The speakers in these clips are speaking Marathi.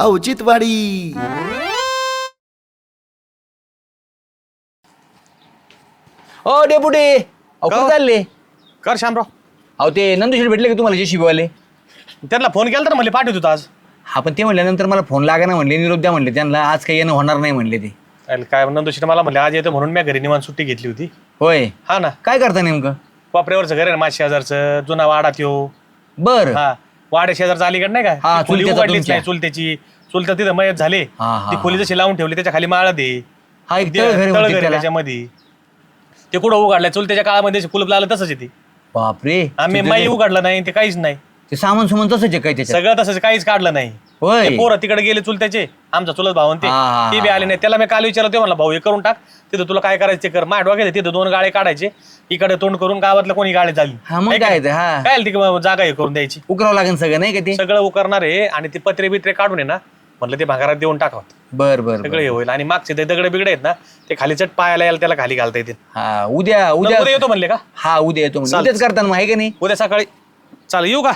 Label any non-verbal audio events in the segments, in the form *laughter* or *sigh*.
औचित्यवाडी। ओ डेपुटी अहो का? कुठं चालले? कर शामराव अहो ते नंदुशीर भेटले का तुम्हाला जे वाले त्यांना फोन केला तर म्हणले पाठवत होतो आज. हा पण ते म्हणल्यानंतर मला फोन ना म्हणले निरोप द्या म्हणले त्यांना आज काही येणं होणार नाही म्हणले ते. काय नंदोशीने मला म्हणले आज येतो म्हणून मी घरी निवांत सुट्टी घेतली होती. होय? हा ना. काय करता नेमकं? कोपऱ्यावरचं घर आहे ना माझ्या शेजारचं जुना वाडात येऊ बर. हा. वाड्या शेजारचं अलीकडे नाही हा, का ती खोली चुलत्याचा उघडलीच तुमच्या. नाही चुलत्याची. चुलता तिथं मयत झाले. हा, हा, ती खोली जशी लावून ठेवली त्याच्याखाली माळा दे. हा एक तळघर होती त्याला. त्याच्यामध्ये. ते कुठं उघडलंय? चुलत्याच्या काळामध्ये कुलूप लागलं तसंच आहे ती. बापरे. आम्ही माई उघडलं नाही ते काहीच नाही. ते सामान सुमान तसंच आहे काय त्याच्यात? सगळं तसंच काहीच काढलं नाही. होय. ते पोरं तिकडे गेले चुलत्याचे. आमचा चुलत भाऊ आणि ते. हा, ते बी आले नाही. त्याला मी काल विचारलं ते म्हणला भाऊ हे करून टाक. तिथं तुला काय करायचं ते कर. माठ वगैरे तिथं दोन गाळे काढायचे. इकडे तोंड करून गावातलं कोणी गाळे झाली. हा, मग काय ते, हा. काय ती मग जागा हे करून द्यायची. उकरावं लागेल सगळं नाही का ते? सगळं उकरणार आहे आणि ते पत्रे बित्रे काढून आहे ना म्हणलं ते भागारात देऊन टाकावं. बर बर सगळं हे होईल. आणि मागचे ते दगड बिगडे आहेत ना ते खाली चट पायाला यायला त्याला खाली घालता येतील. हा उद्या उद्या उद्या येतो म्हणले का? हा उद्या येतो म्हणजे. उद्याच करताना मग आहे का नाही? उद्या सकाळी. चाल येऊ का?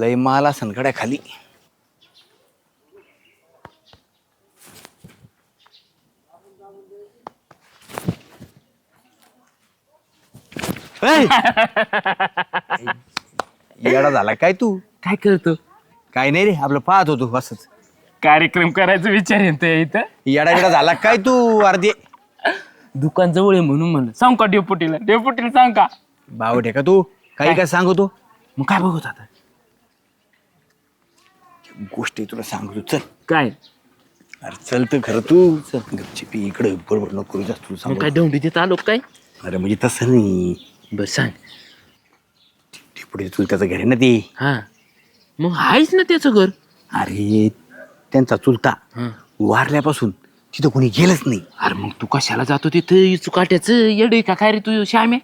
लय माला सनकड्या खाली. येडा झाला काय तू? काय करतो? काय नाही रे आपलं पाहत होतो असंच. कार्यक्रम करायचा विचार येतोय इथं. येडा येडा झाला काय तू अर्धे? दुकान जवळ आहे म्हणून म्हणलं. सांग का डेपुटीला? डेपुटीला सांग का? बावट आहे का तू? काही काय? सांगतो? मग काय बघत आता? गोष्टी तुला सांगतो चल. काय? अरे चल तर खरं तू. चल. गपचिपी इकडे बरोबर नको करू जास्त तू मग सांग काय दौंडी देत आलो काय? अरे म्हणजे तसं नाही. बर सांग. ते पुढे तुला त्याचं घर आहे ना ते? हा. मग आहेच ना त्याचं घर. अरे त्यांचा चुलता हा. वारल्यापासून तिथं कोणी गेलंच नाही. अरे मग तू कशाला जातो तिथं? चुकाट्याचं येड का? काय रे तू श्याम्या?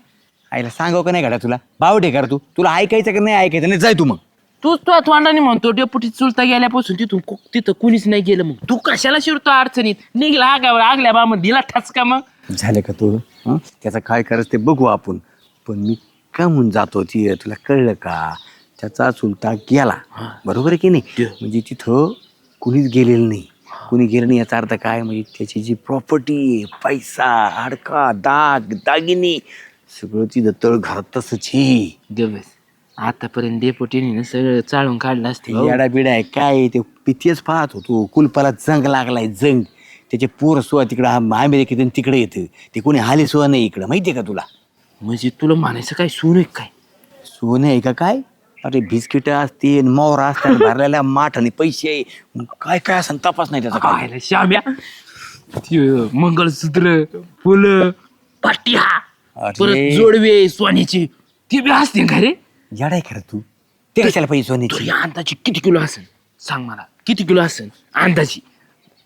आईला सांगाव का नाही गाड्या तुला? बावटे कर तू. तुला ऐकायचं का नाही ऐकायचं? नाही जाय तू मग. तूच तो तोंडाने म्हणतो डेपुटी चुलता गेल्यापासून तिथून कु- तिथं कुणीच नाही गेलं मग. तू कशाला शिरतो अडचणीत? निघला आगावर आगल्या बा मग दिला ठसका मग. झालं का तू? हं? त्याचं काय करायचं ते बघू आपण. पण मी का म्हणून जातो ती तुला कळलं का? त्याचा चुलता गेला. बरोबर आहे की नाही? म्हणजे तिथं कुणीच गेलेलं नाही. कुणी गेलं नाही याचा अर्थ काय? म्हणजे त्याची जी प्रॉपर्टी पैसा हाडका दाग दागिने सगळं तिथं तळ घरात तसंच हे. दिवस आतापर्यंत डेपुटीने सगळं चाळून काढलं असते येडा बिडा आहे काय ते? पितेच पाहत होतो. कुलपाला जंग लागलाय जंग. त्याचे पोर सुद्धा तिकडं अमेरिकेत आणि तिकडे येतं. ते कोणी हाले सुद्धा नाही इकडं. माहितीये का तुला? म्हणजे तुला म्हणायचं काय? सून आहे काय? सोनं आहे का काय? अरे बिस्किट असते मोहरा असतात भरलेल्या माठ आणि पैसे मग काय काय असं तपास नाही त्याचा काय. पाहायला ते मंगळसूत्र फुलं पाट्या अरे. परत जोडवे सोन्याचे. ते बी असते का रे? येडा आहे खरं तू? ते कशाला पैसे सोन्याचे. अंदाजी किती किलो असेल? सांग मला. किती किलो असेल? अंदाजी.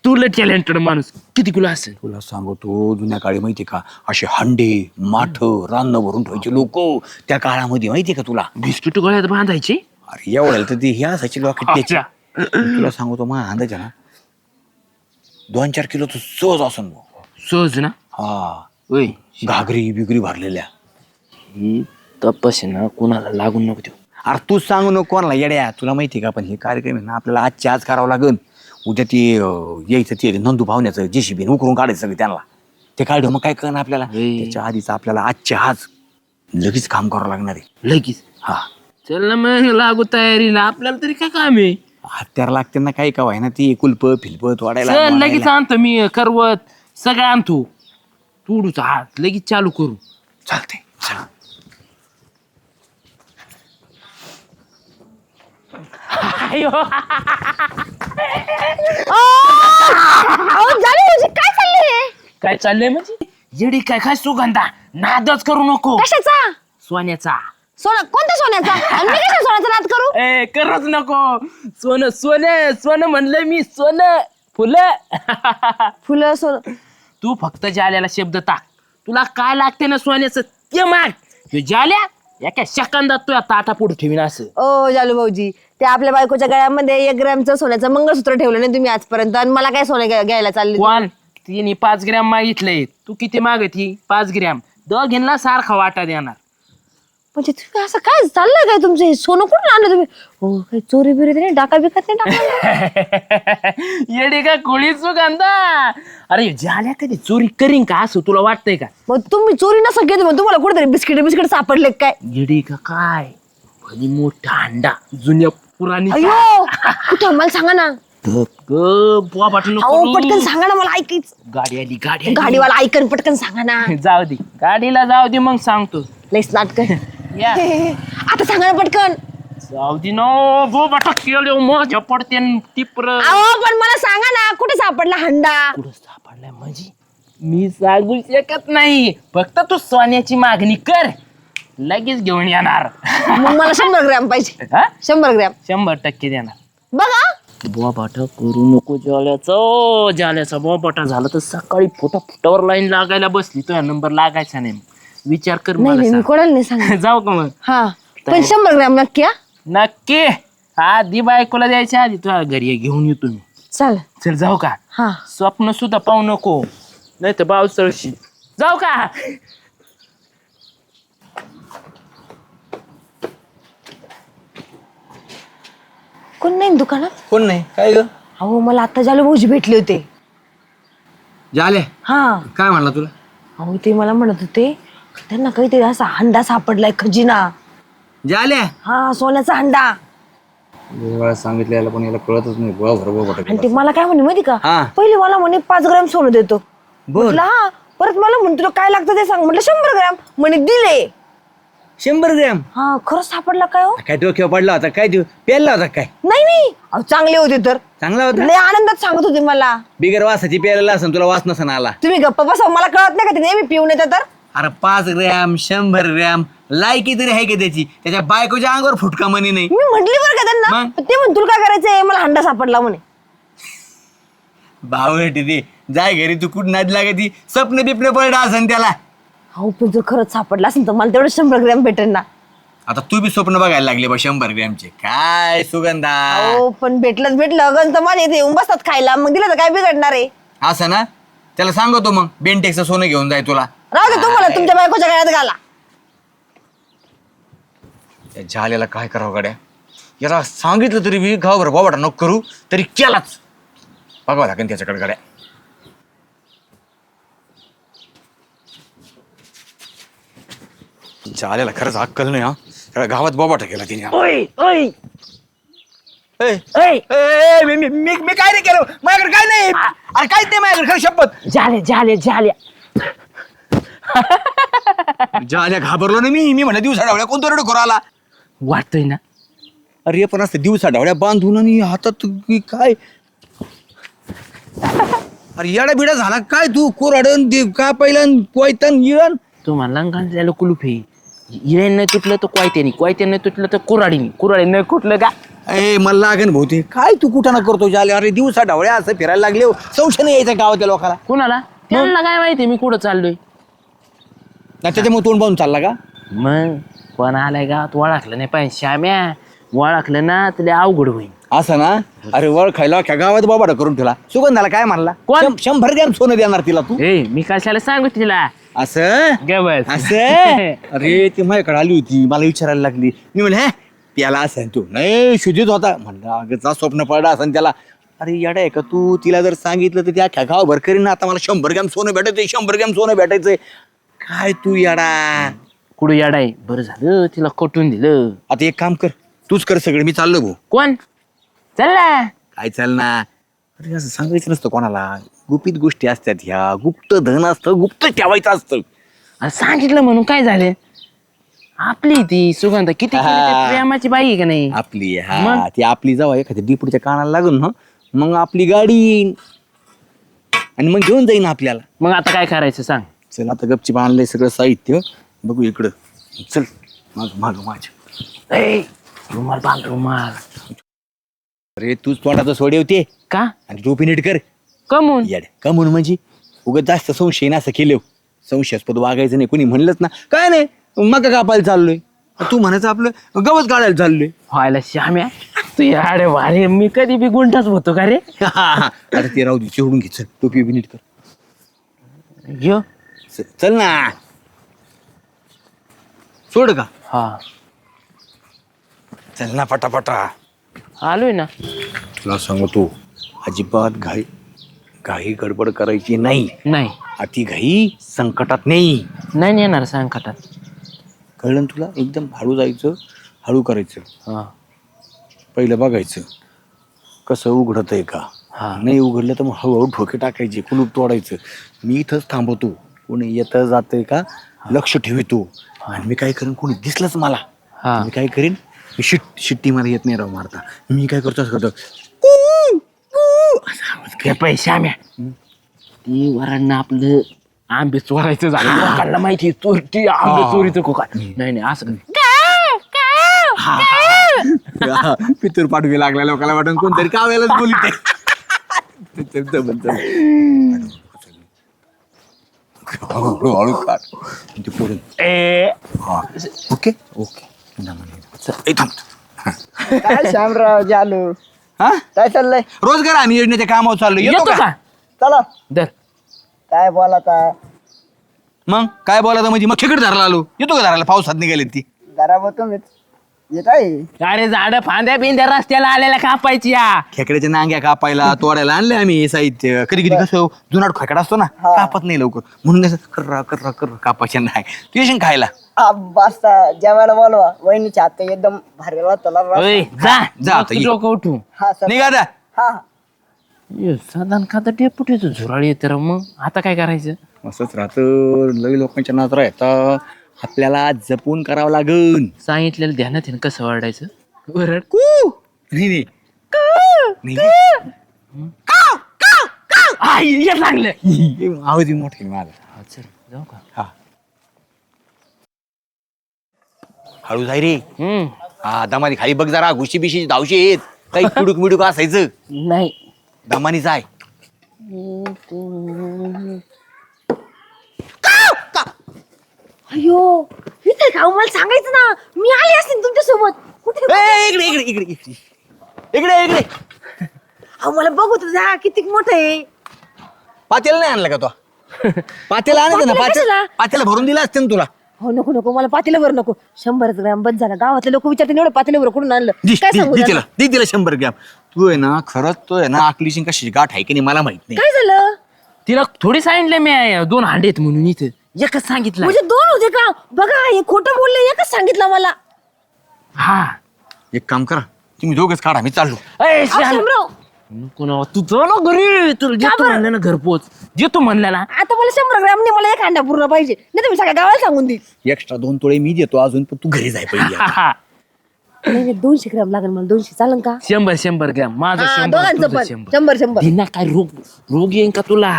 तुला टॅलेंटेड माणूस. किती किलो असेल? तुला सांगतो जुन्या काळी माहितीये का असे हंडे माठ रान्न भरून ठेवायचे लोक. त्या काळामध्ये माहितीये का तुला? बिस्किट गळ्यात बांधायचे? अरे एवढ्याला तर ते हे असायचे लोक त्याचे. अच्छा. तुला सांगतो मग अंदाज आहे ना दोन चार किलो तर सहज असन भाऊ. सहज ना? हा. ओय घागरी बिगरी भरलेल्या. ही तपास आहे ना कोणाला लागून नको देऊ. अरे तूच सांगू नको कोणाला येड्या. तुला माहिती आहे का पण हे कार्यक्रम आहे ना आपल्याला आजच्या आज करावं लागन उद्या ते अं, यायचं ते नंदू भावण्याचं जेसीबी उकरून काढायचं सगळं त्यांना. ते काढलं मग काय करणार आपल्याला. त्याच्या आधीच आपल्याला आजच्या आज लगेच काम करावं लागणार आहे. लगेच? हा. चल ना मग लागू तयारीला आपल्याला तरी काय काम आहे? हत्यार लागते ना काही का ना ती कुलप फिलप तोडायला चल लगेच. आणतो मी करवत. सगळं आणतो. तुडूचा हात लगेच चालू करू. चालतंय चल. झाले म्हणजे काय चाललंय काय चाललंय म्हणजे? येडी काय काय सुगंधा? नादच करू नको. कशाचा? सोन्याचा. सोना कोणत्या सोन्याचा? आणि मी कशा सोन्याचा नाद करू? ए करच नको. सोनं सोनं सोनं म्हणलं मी सोनं फुलं. फुलं सोनं. तू फक्त जाल्याला शब्द टाक. तुला काय लागते ना सोन्याचं ते माग. ह्यो जाल्या एका सेकंदात तुझ्या ताटा पुढे ठेवीन असं. ओ जालू भाऊजी. ते आपल्या बायकोच्या गळ्यामध्ये एक ग्रॅमचं सोन्याचं मंगळसूत्र ठेवलं नाही तुम्ही आजपर्यंत. आणि मला काय सोनं घ्या- घ्यायला चालले कोण? तिने पाच ग्रॅम मागितलंय तू किती मागती? पाच ग्रॅम. दोघींना सारखा वाटा देणार. म्हणजे तुम्ही असं काय चाललंय काय तुमचं? हे सोनं कुठून आणलं तुम्ही? हो काही चोरी बिरी तर नाही डाका बिकत नाही टाकला? *laughs* येडे का कोळी सुगंधा अरे झाल्या कधी चोरी करीन का असं तुला वाटतंय का? मग तुम्ही चोरी नसं घेत मग तुम्हाला कुठेतरी बिस्किट बिस्किट सापडले काय? येडे का काय? भली मोठा अंडा जुन्या पुराणी अयो कुठं? मला सांगा ना. बुवा पाठवू अहो नको पटकन सांगा ना मला ऐकायचं. गाडी आली गाडी आली. गाडीवाला ऐकन पटकन सांगा ना. जाऊ दे. गाडीला जाऊ दे मग सांगतो. लईच नाटक. *laughs* या. आता सांगा ना पटकन. जाऊ दे नो बो बाटा केलं मजा पडते न टिपर अहो पण मला सांगा ना कुठे सापडला हंडा? कुठं सापडलाय माझी मी सांगू शकत नाही. फक्त तू सोन्याची मागणी कर. लगेच घेऊन येणार. मग मला शंभर ग्रॅम पाहिजे. हा? शंभर ग्रॅम. शंभर टक्के देणार. बघा. बोबाटा करू नको जाल्याचं जाल्याचा बोबाटा झाला तर सकाळी फुटा फुटावर लाईन लागायला बसली. तो नंबर लागायचा नाही. विचार कर नाही मला नाही मी सांग. कोणाला नाही सांग *laughs* जाऊ का मग? हा. पण शंभर ग्रॅम नक्की हा? नक्की. आधी बायकोला द्यायच्या आधी तुझ्या घरी घेऊन येतो मी चाल चल जाऊ का? हा. स्वप्न सुद्धा पाहू नको. नाही तर बाव चळशी जाऊ का? कोण नाही ना दुकानात? कोण नाही? काय ग? अहो मला आता जालू भाऊजी भेटले होते. झाले हा. काय म्हणला तुला? अहो ते मला म्हणत होते त्यांना काहीतरी असा हंडा सापडलाय खजिना. झाल्या हा सोन्याचा हंडा. वेळा सांगितलं याला पण याला कळतच नाही. गोळा आणि ते मला काय म्हणे माहिती का? हा. पहिले मला म्हणे पाच ग्रॅम सोनं देतो. बर म्हटलं हा परत मला म्हणे तुला काय लागतं ते सांग. म्हटलं शंभर ग्रॅम. म्हणे दिले. शंभर ग्रॅम. हा खरंच सापडला काय हो? काय डोक्यावर पडला होता काय देऊ प्यायला होता काय? नाही नाही. अहो चांगले होते तर. चांगला होता? लय आनंदात सांगत होते मला. बिगर वासाची प्यायला असं तुला वास नसन आला. तुम्ही गप्पा बसा मला कळत नाही का ते नेहमी पिऊन येतात तर? अरे पाच ग्रॅम शंभर ग्रॅम लायकी तरी आहे का त्याची? त्याच्या बायकोच्या अंगावर फुटका म्हणे नाही. मी म्हंटली बरं का त्यांना. मग? पण ते म्हण तुला काय करायचंय? मला हंडा सापडला म्हणे. भावटी ते जाय घरी तू कुठं नाद लागायची स्वप्न बिपणे पडला असन त्याला. अहो पण जर खरंच सापडला असेल तर मला तेवढं शंभर ग्रॅम भेटेल ना. आता तू बी स्वप्न बघायला लागले बा शंभर ग्रॅमचे. काय सुगंधा? अहो पण भेटलंच भेटलं. अगं तर माझ्या इथे येऊन बसतात खायला. मग दिलं तर काय बिघडणार आहे? असं ना? त्याला सांगतो मग. बेंटेक्सचं सोनं घेऊन जाय तुला. राहू दे तुम्हाला तुमच्या बायकोच्या गळ्यात घाला. त्या झालेला काय करावं गाड्या? याला सांगितलं तरी मी गावभर बाबाटा नको करू. तरी केलाच. बघावं लागेल त्याच्याकडे गाड्या. झालेला खरंच अक्कल नाही हा. त्याला गावात बाबाटा केला तिने. ओय ओय. ए, ओय. ए, ए, मी- मी मी- मी काय नाही केलं? माझ्याकडे काय नाही? अरे काहीच नाही माझ्याकडे? खरं शपथ. झाले झाले झाले. झाल्या घाबरलो ना मी. मी म्हणलं दिवसा डावड्या कोणतो रडू करू आला? वाटतोय ना. अरे पण असते दिवसा डावड्या बांधून आणि हातात की काय? अरे येडा बिडा झाला. काय तू कोराडन देव का पहिलं कोयतन येण तुम्हाला घाललेलं कुलूप हे इळेन नाही तुटलं तर कोयत्यानी कोयत्याने नाही तुटलं तर कुराडीनी कुराडी नाही कुठलं का? ए मला लागेल भाऊते काय तू कुठं ना करतो जाले? अरे दिवसा डावड्या असं फिरायला लागले हो. संशय नाही यायचा गावातल्या लोकांना कुणाला? त्यांना काय माहिती मी कुठं चाललोय? नाही त्याच्यामुळे तोंड पाहून चालला का? मग? कोण आलाय गावात? ओळखलं नाही पाहिजे श्याम्या. ओळखलं ना तुला अवघड होईल असं ना? अरे वळ खायला अख्ख्या गावात बाबाडा करून ठेवला. सुगंधाला काय म्हणला? कोण? शं- शंभर ग्रॅम सोनं देणार तिला तू? ए मी कशाला सांगू तिला? असं? गे बस. असं? *laughs* अरे ती माझ्याकडे आली होती. मला विचारायला लागली. मी म्हणले हे त्याला असं तू? नाही शुद्धीत होता. म्हणलं अगं स्वप्न पडला असं त्याला. अरे येडा आहे का तू? तिला जर सांगितलं तर त्या अख्ख्या गावभर करीन ना. आता मला शंभर ग्रॅम सोनं भेटायचंय शंभर ग्रॅम सोनं भेटायचंय. काय तू येडा? कुठं याडाय बरं झालं. तिला कटून दिलं. आता एक काम कर. तूच कर सगळं. मी चाललो भाऊ. कोण? चल काय चाल ना अरे असं सांगायचं नसतं कोणाला. गुपित गोष्टी असतात ह्या. गुप्त धन असतं गुप्त ठेवायचं असतं. सांगितलं म्हणून काय झालं? आपली ती सुगंध किती केली? ते हा. प्रेमाची बाई आहे का नाही? आपली हा. मग? ती आपली जावा एखाद्या डिपूच्या कानाला लागून ना मग आपली गाडी येईन. आणि मग घेऊन जाईन आपल्याला. मग आता काय करायचं सांग? चल आता गपची आणलंय सगळं साहित्य. बघू इकडं. चल माग माग माझ्या ए रुमाल बांध रुमाल. अरे तूच तोंडाचं सोडे होते. का? आणि टोपी नीट कर. कमून? येड. का म्हणून म्हणजे? उगत जास्त संशय ना असं केलं. संशयास्पद वागायचं नाही. कोणी म्हणलंच ना काय नाही मग कापायला चाललोय. तू म्हणायचं आपलं गवत काढायला चाललोय. व्हायला श्याम्या तू अरे वारे मी कधी बी गुंडाच होतो का रे? *laughs* आता ते राहू दे चिवडून घे चल. टोपी बी नीट कर. यो. च- चल ना. सोड का? हा. चल ना पटापटा. आलोय ना. तुला सांगतो अजिबात घाई घाई गडबड करायची नाही. नाही. अति घाई संकटात नाही. नाही नेणार संकटात. कळलं ना तुला? एकदम हळू जायचं हळू करायचं. हा. पहिलं बघायचं कसं उघडत आहे का? हा. नाही उघडलं तर मग हळूहळू ठोके टाकायचे कुलूप तोडायचं. मी इथंच थांबवतो कोणी येतं जातंय का? लक्ष ठेवतो. आणि मी काय करेन? कोणी दिसलंच मला. हा. मी काय करीन? मी शिट शिट्टी मला येत नाही राव मारता. मी काय करतो? असं करतो. ते पैसे आम्या ती वरांना आपलं आंबे चोरायचं झालं. लोकांना माहिती आहे, चोरटी आंबे चोरीचं को काय नाही नाही असं हा, पितूर पाठवी लागल्या लोकांना वाटून कोणतरी काव्यालाच बोलते. हळू काढ ते पुढे ए ओके. ओके काय श्यामराव जालू हा? काय चाललंय? रोजगार आम्ही योजनेच्या कामावर चाललो येतो येतो का? का? चला. दर काय बोलाता मग? काय बोलायचं म्हणजे मग खेकड धरायला आलो. येतो का धरायला? पावसात निघाले ती. घरावर तुम्हीच येत आहे. अरे झाड फांद्या बिंद्या रस्त्याला आलेल्या कापायची या. खेकड्याच्या नांग्या कापायला तोडायला आणले आम्ही हे साहित्य. कधी कधी कसं जुनाट खेकडा असतो ना हा. कापत नाही लवकर. म्हणून असं कर्रा कर्रा कर्रा कापायच्या नाही. तू येशील खायला. आ, बसता जेवायला बोलवा. वहिनीच्या हात एकदम भारी ओय, जा. जा आता, ये. डोकं उठू. हा सर. निघा आता. हा. ये, साधारण खाता डेपुटीचं झुराळ येते राव मग. आता काय करायचं? असंच राहतं. लई लोकांच्या नजरा येतात आपल्याला जपून करावं लागन. सांगितलेलं ध्यानात आहे ना कसं वाढायचं? वरड. नाही नाही. नाही, नाही. आई, येत लागलं. हे आवाज मोठा माझा. हा, चल जाऊ का? हळू जाय रे. हम्म. हा दमानी खाली बघ जरा घुशी बिशी धावशी येत काही *laughs* कुडूक मिडूक असायचं. नाही. दमानी जाय. अयो इथे का मला सांगायचं ना. मी आले असते तुमच्यासोबत कुठे? ए, इकडे इकडे इकडे इकडे. इकडे इकडे. अहो मला बघू तर जा किती मोठं आहे. पातेला नाही आणलं का तो? *laughs* पातेला आणायचं ना? पातेलं कशाला? पातेला भरून दिला असते ना तुला. हो नको नको मला पातेल्यावर नको. शंभरच ग्रॅम बंद झाला. गावातले लोक विचारते एवढं पातेल्यावर कुठून आणलं? दि काय दि- सांगू दि त्यांना? तिला दि तिला शंभर ग्रॅम. तू आहे ना खरंच तो आहे ना आकलीशी कशी गाठ आहे की नाही मला माहीत नाही. काय झालं? तिला थोडी सांगितलं मी आहे, दोन हांडे आहेत म्हणून इथं. एकच सांगितलं. म्हणजे दोन होते का? बघा हे खोटं बोलले एकच सांगितलं मला. हा. एक काम करा तुम्ही दोघच काढा मी चाललो. अहो. शामराव, नको ना तू जा ना घरी तुला जेतो बरं? म्हणलं ना घरपोच. जेतो म्हणलं ना आता मला शंभर ग्रॅम नाही मला एक अंडा पूर्ण पाहिजे. नाही मी सगळ्या गावाला सांगून देईल एक्स्ट्रा दोन तोळे मी देतो अजून पण तू घरी जाय पहिले हा. नाही नाही दोनशे ग्रॅम लागेल मला. दोनशे चालेल का? शंभर शंभर ग्रॅम. माझं हा, शंभर दोघांचं तुझं पण. शंभर. शंभर शंभर. दिना काय रोग रोग येईन का तुला?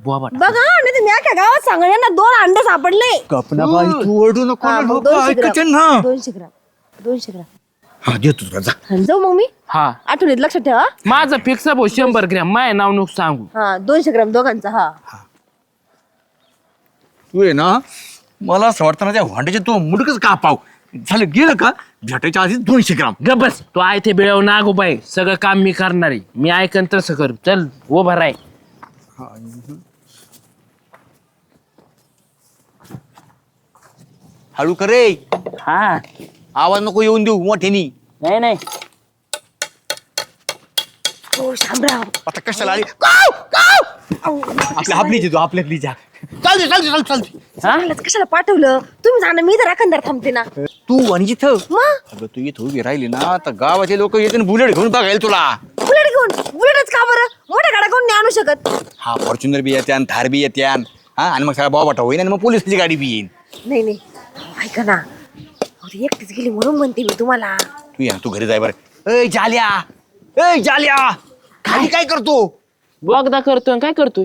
बघा नाही तर मी अख्ख्या गावात सांगा यांना दोन अंडे सापडले. कपना बाई तू ओरडू नको हा, ना, मग लोकं दोनशे ना. दोनशे ग्रॅम. दोनशे ग्रॅम. हा देतो तुला जा. आणि जाऊ मग मी? हा. आठवणीत लक्षात ठेवा माझं फिक्स भाऊ शंभर ग्रॅम. माय नाव नको सांगू. हा दोनशे ग्रॅम दोघांचा हा. तू आहे ना मला असं वाटतं ना त्या भांड्याचे तू मुडकच का पाव? झालं गेलं का? भेटायच्या आधीच दोनशे ग्राम. ग बस. तू आहे ते बेळव नागो बाई सगळं काम मी करणार आहे. मी ऐकन तसं कर. चल उभा राय हळू कर रे. हा. आवाज नको येऊन देऊ मोठ्यानी. नाही नाही. हो शामराव. आता कशाला आली! आपल्या आपलीच तू आपल्या आपलीच चालते चालते चालते चालते. हा? कशाला पाठवलं? तुम्ही जाणं मी तर राखणदार थांबते ना. तू आणि जिथं? मग अगं तू इथं उभी राहिली ना तर गावाचे लोक येते बुलेट घेऊन बघायला तुला. बुलेट घेऊन? बुलेटच का बरं? मोठ्या गाड्या कोण नाही आणू शकत? हा फॉर्च्युनर बी येत्यान थार बी येत्यान. हा आणि मग सगळा बाबा होईन आणि मग पोलिसची गाडी बी येईन. नाही नाही. ऐका ना. अहो, ती एकटीच गेली म्हणून म्हणते मी तुम्हाला. तू ये तू घरी जाय बरं. ए जाल्या. ए जाल्या. खाली काय करतो? बघदा करतोय काय करतोय?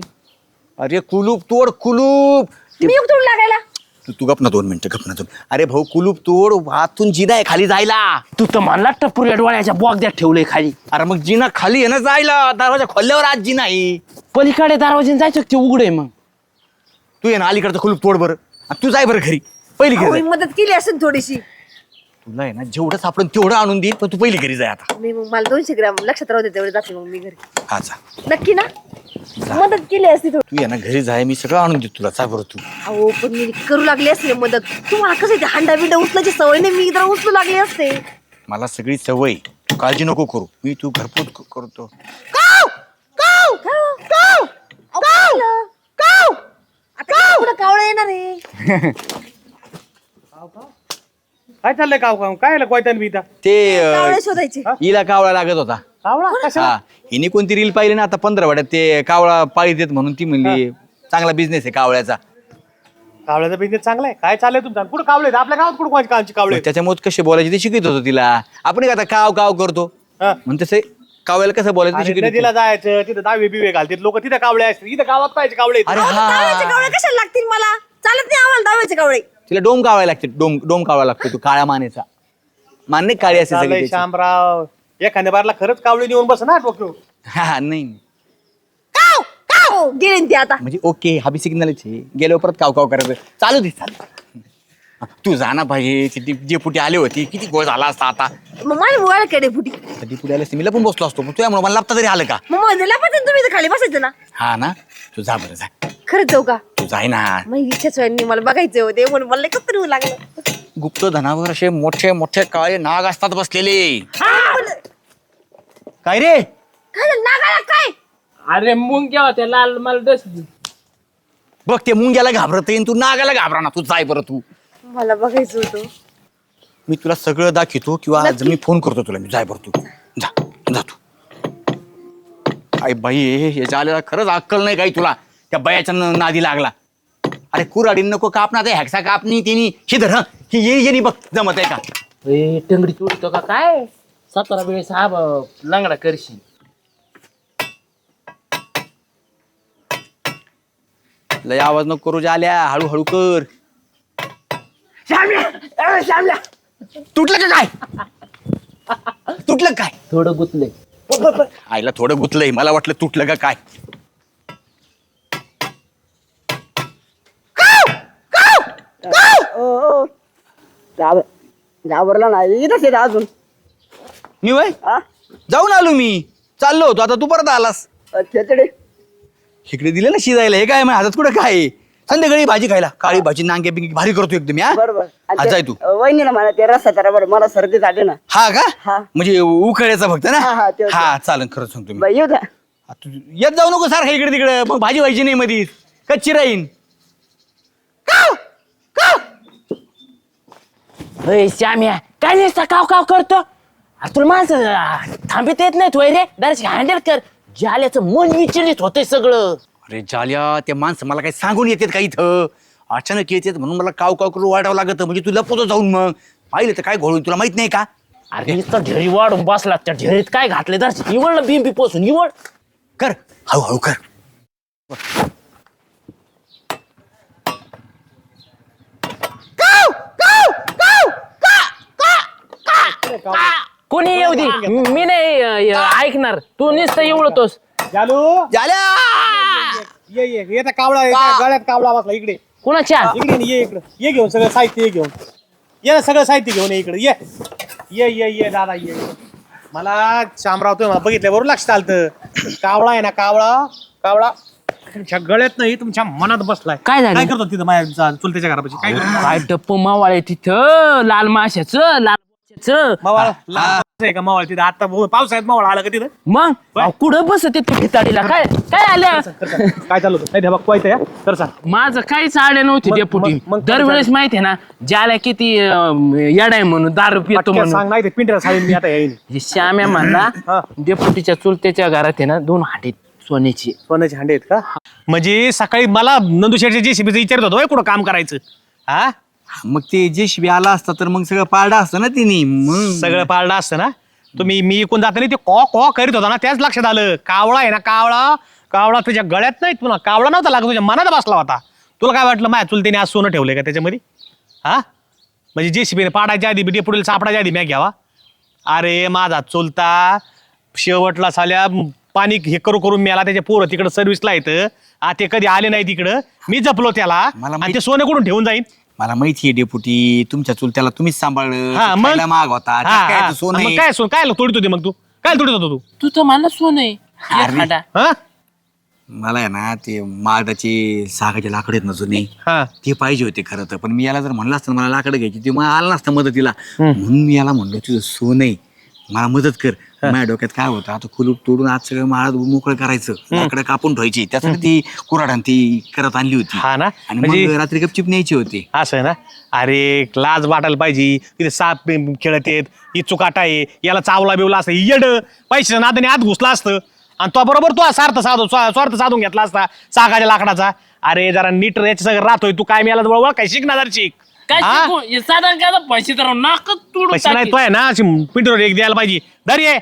अरे कुलूप तोड कुलूप. मी लागायला? तू तू गप ना दोन मिनिटं गप ना दोन. अरे भाऊ कुलूप तोड वाहतून जिना आहे खाली जायला. तू तर म्हणला टपुऱ्या डोळ्याच्या बोगद्यात ठेवलंय खाली. अरे मग जिना खाली आहे ना जायला. दरवाजा खोलल्यावर आज जिना आहे. पलीकडे दरवाजे जायचं का ते उघडे मग? तू ये ना अलीकडचं कुलूप तोड बरं. आणि तू जाय बरं घरी. पहिली घरी. मदत केली असेल थोडीशी. तुला आहे ना जेवढं सापडून तेवढं आणून देईल पण तू पहिली घरी जाय आता. मी मग मला दोनशे ग्राम लक्षात राहू दे तेवढे जाते मग मी घरी. हा जा. नक्की ना? मदत केली असती थोडी तू ये ना घरी जाय मी सगळं आणून देतो तुला जा बरं तू. अहो पण मी करू लागली असते मदत. तुम्हाला कसं ते हांडा बिंडा उचलायची सवय नाही मी जरा उचलू लागली असते. मला सगळी सवय. तू काळजी नको करू. मी तू घरपोच क- करतो. आता पुढे कावळा येणार आहे. *laughs* काय चाललंय काव काम काय कोयतान बी इथं? ते अं, कावळे शोधायचे. हिला कावळा लागत होता. कावळा? कशाला हा हिने कोणती रील पाहिली ना आता पंधरा वाड्यात ते कावळा पाळीत येत म्हणून ती म्हणली चांगला बिझनेस आहे कावळ्याचा. कावळ्याचा बिझनेस चांगला आहे? काय चाललंय तुमचा? कुठं कावळे आहेत? आपल्या गावात कुठं कोणाची कावची कावळे आहेत? त्याच्यामुळे कसे बोलायचे ते शिकत होतो तिला. आपण काय आता काव काव करतो. हा. म्हणून तसे कावळ्याला कसं बोलायचं ते अरे शिकत नदीला होतो. जायचं तिथं दहावी बिवे घालतात लोक तिथं कावळे असतात इथं गावात पाहिजे कावळे आहेत. अरे दहाव्याचे हा कावळे कशाला लागतील मला? चालत नाही आम्हाला दहाव्याचे कावळे. तिला डोम कावळा लागते डोम डोम कावळा लागतो तू काळ्या मानेचा. मान्य काळी असते सगळी त्याची. शामराव एखाद्या बारला खरंच कावळे नेऊन बस ना डोक्यावर हा हा, नाही. काव काव. गेले ते आता. म्हणजे ओके हा बी सिग्नलच आहे. गेल्यावर परत काव काव करायचं. चालू दे चालू तू जा ना पाहिजे किती जे पुटी आले होती किती गोळ झाला असता आता. मग माझ्या मुलाला केडे फुटी कधी पुढे आले असते मी लपून बसलो असतो पण तुझ्यामुळे मला लपता तरी आलं का? मग मंदिरला पण तुम्ही इथं खाली बसायचं ना. हा ना? तू जा बरं जा. खरंच जाऊ का? तू जाय ना. मग इच्छाच व्हायनी मला बघायचे होते म्हणून. मला कसं तरी होऊ लागलं. गुप्त धनावर असे मोठे मोठे काळे नाग असतात बसलेले. काय रे? काय झालं? नागाला काय? अरे मुंग्या होत्या लाल मला डस. बघ ते मुंग्याला घाबरत येईन तू नागाला घाबरा ना. तू जाय बरं तू. मला बघायचं होतं. मी तुला सगळं दाखवतो किंवा आज मी फोन करतो तुला. मी जाय बरं तू. जा जा तू. काय बाई याच्या आलेला खरंच अक्कल नाही काही तुला. त्या बायाच्या न- नादी लागला. अरे कुराडी नको काप ना ते हॅक्सा कापनी तिनी. ही धर हं. ही ये ये नी बघ जमत आहे का? ए टंगडी चोरतो का काय? सतरा वेळेस हा ब- लंगडा करशील. लय आवाज नको करू आल्या हळूहळू कर. तुटलं का काय? तुटलं काय? थोडं गुतलंय. *laughs* आईला थोडं गुतलंय. मला वाटलं तुटलं का काय? ओ ओ. घाबर घाबरला नाही. इथंच येत अजून. मी वय? हा जाऊन आलो मी. चाललो होतो. आता तू परत आलास. अ, खेचडे. इकडे दिले ना शिजायला. हे काय? माझ्या हातात कुठं काय? आहे? संध्याकाळी भाजी खायला. काळी भाजी नांगे बिंगे भारी करतो एकदम हा बरोबर. आणि आज ते- जाय तू. अ, वहिनीला म्हणा ते रस्ता जरा बरं मला सर्दी झाली ना. हा का? हा. म्हणजे उकळ्याचा फक्त ना? हा, हा, ते- हा चालन खरं सांगतो मी. बाई येऊ द्या. आ, तू येत जाऊ नको सारखं इकडे तिकडे मग भाजी व्हायची नाही मधीच. कच्ची राहीन. अय श्याम्या काय नाही काव काव करतो? तुला माणसं आ, थांबित येत नाहीत वय रे? डायरेक्ट हँडल कर. जाल्याचं मन विचलित होतंय सगळं. अरे जाल्या ते माणसं मला काही सांगून येतात का इथं? अचानक येतात म्हणून मला काव काव करून वाढावं लागत. म्हणजे तू लपवतो जाऊन मग. पाहिलं तर काय घोळून तुला माहीत नाही का? अरे नुसतं ढेरी वाढून बसला. त्या ढेरीत काय घातले तर इवड ना बिंबी पोसून इवड कर हळूहळू कर. कोणी येऊ दे? मी नाही अ, ऐकणार. तू नुसतं एवढतोस चालू जाल्या! ये ये येता कावळा येता, गळ्यात कावळा बसला इकडे. कुणाच्या? इकडे ये इकडे. ये घेऊन सगळं साहित्य ये घेऊन. ये ना सगळं साहित्य घेऊन ये इकडे. ये. ये ये ये दादा ये. मला शामराव तुम्ही मला बघितल्याबरोबर लक्षात आलतं. कावळा आहे ना कावळा कावळा. तुमच्या गळ्यात नाही तुमच्या मनात बसलाय. काय झालं? काय करतो तिथं माझ्या चुलत्याच्या घरापाशी? काय करतो? काय टप्प मावाळे तिथं? लाल माशाचं लाल माशाचं मावाळ लहान आहे का मावाळ तिथं? आता पावसाळ्यात मावाळ आला का तिथं? मग? अहो, कुठं बसत तू काय काय आल्या सांग. काय चालू होतं? नाही बघ पाहिजे या तर सांग. माझं काहीच आड्या नव्हती मग- डेपुटी मग- मग दरवेळेस माहिती आहे ना ज्याला किती अं, येडा आहे म्हणून दारू पितो पटकन म्हणून. सांग नाही ते मी आता येईन. हे श्याम्या म्हणला हा. डेपुटीच्या चुलत्याच्या घरात आहे ना दोन हांडे सोन्याची. सोन्याचे हांडे आहेत का? म्हणजे सकाळी मला नंदू शेठच्या जेसीबीचं विचारत होतो "होय, कुठं काम करायचं? हा? मग ते जे शिबी आला असता तर मग सगळं पारडा असतं ना तिने. मग सगळं पाळलं असतं ना? तुम्ही मी इकून जाताना ते कॉ कॉ करीत होता ना त्याच लक्षात आलं. कावळा आहे ना कावळा? कावळा तुझ्या गळ्यात नाही पुन्हा कावळा नव्हता लागत तुझ्या मनात बसला होता. तुला काय वाटलं माझ्या चुलतीने आज सोनं ठेवलंय का त्याच्यामध्ये? हा? म्हणजे जे सीबीने पाडायच्या आधी बिडी पुढील सापडायच्या आधी मॅ घ्यावा. अरे माझा चुलता शेवटला साल्या पाणी हे करू करून मेला त्याचे पोरं तिकडं सर्व्हिसला येतं. आ ते कधी आले नाही तिकडं. मी जपलो त्याला. मला आणि ते सोनं कुठून ठेवून जाईन? मला माहिती आहे डेपुटी तुमच्या चुलत्याला तुम्हीच सांभाळलं. हा ते मग? खायला माग होता. त्यात काय. ते सोनं मग आहे. काय सोन? काय तोडीत होती मग तू? काय तोडीत होतो तू? तू तर मला सोन आहे. एखादा. हा? मला आहे ना ते माडाचे सागाचे लाकड आहेत ना जुने हा. ते पाहिजे होते खरं तर. पण मी याला जर म्हणलं असतं ना मला लाकडं घ्यायची ते मला आलं नसतं मदतीला. म्हणून मी याला म्हणलो तुझं सोनं आहे. मला मदत कर. *laughs* माझ्या डोक्यात काय होतं? आता कुलूप तोडून आज सगळं माळात मोकळं करायचं लाकडं कापून ठेवायची. त्यासाठी ती कुराडान ती करत आणली होती. हा ना? आणि म्हणजे मग रात्री गपचिप न्यायची होती. असं आहे ना? अरे लाज वाटायला पाहिजे. तिथे साप खेळत येत ही चुकाटा आहे याला चावला बिवला असतं येड. पैशाच्या नादाने आत घुसला असतं. आणि तो बरोबर तो स्वार्थ साधू स्वा- स्वार्थ साधून घेतला असता सागाच्या लाकडाचा. अरे जरा नीट याच्या सगळं राहतोय तू काय मिळाला जवळ काय शिक ना जरा शिक. काय हा? शिकू? हे साधारण काय आता? पैसे तर तोडून पैसे नाही टाकेल. तो आहे ना अशी पिंटूवर एक द्यायला पाहिजे. दर ये.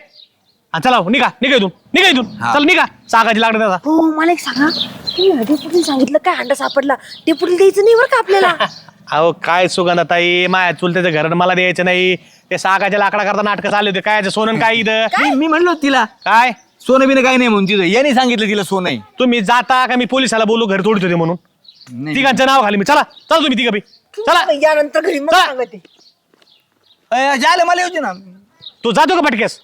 हा, चला हो, निघा निघा इथून निघा इथून. हा. चल निघा. सागाची लाकडं त्याचा हो मला एक सांगा. तुम्ही डेपुटीने सांगितलं काय अंडा सापडला? डेपुटीला द्यायचं नाही बरं का आपल्याला? *laughs* अहो काय सुगंधाताई माया चुलत्याच्या घरात मला द्यायचं नाही. ते सागाच्या लाकडा करता नाटकं चालले होते. काय सोनं काय इथं? मी- मी म्हणलो तिला. काय? सोनं बिनं काही नाही म्हणून तिथं. याने सांगितलं तिला सोनं आहे तुम्ही जाता का? मी पोलिसाला बोलू घर तोडत होते म्हणून. नाही. तिघांचं नाव खाली मी. चला चला तुम्ही तिघं बी. चला. यानंतर घरी मग चला. सांगते. अय, जायला मला येऊ दे ना. तू जातो का पटकेस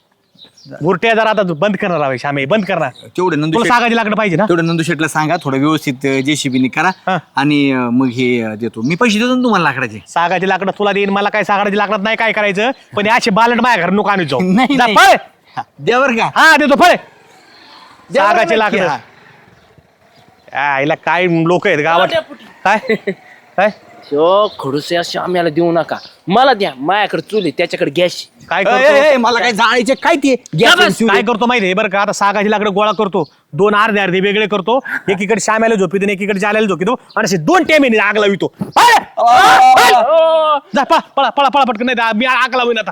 बुरट्या जरा आता बंद करणार आहे श्यामे बंद करणार. तेवढे नंदू तुला सागाची लाकडं पाहिजे ना? तेवढं नंदू शेटला सांगा थोडं व्यवस्थित जेसीबीने करा हा. आणि अं, मग हे अं, देतो. मी पैसे देतो ना तुम्हाला लाकडाचे. सागाची लाकडं तुला देईन मला काय सागाची लाकडं नाही काय करायचं? पण हे असे बालट माझ्या घर नको आणू जाऊ. *laughs* नाही, जा, नाही. पळ. हा, द्या बरं का. हा देतो फळे द्या बरं सागाचे नक्की, लाकडं. हा. आईला काय लोक आहेत गावात. काय? काय? शो खडूस या श्याम्याला देऊ नका. मला द्या माझ्याकडे चुली त्याच्याकडे गॅस काय करतो? मला काय जाळायचे काय ते? गॅस. काय करतो माहिती बरं का आता सागाची लाकडं गोळा करतो दोन अर्धे अर्धे वेगळे करतो एकीकडे श्यामाला झोपितो आणि एकीकडे जाल्याला झोपितो. आणि असे दोन टेमीने आग लावितो. पळ! पळ! जा, पळा पळा पळा पळा पटकन नाही तर मी आग लावीन आता.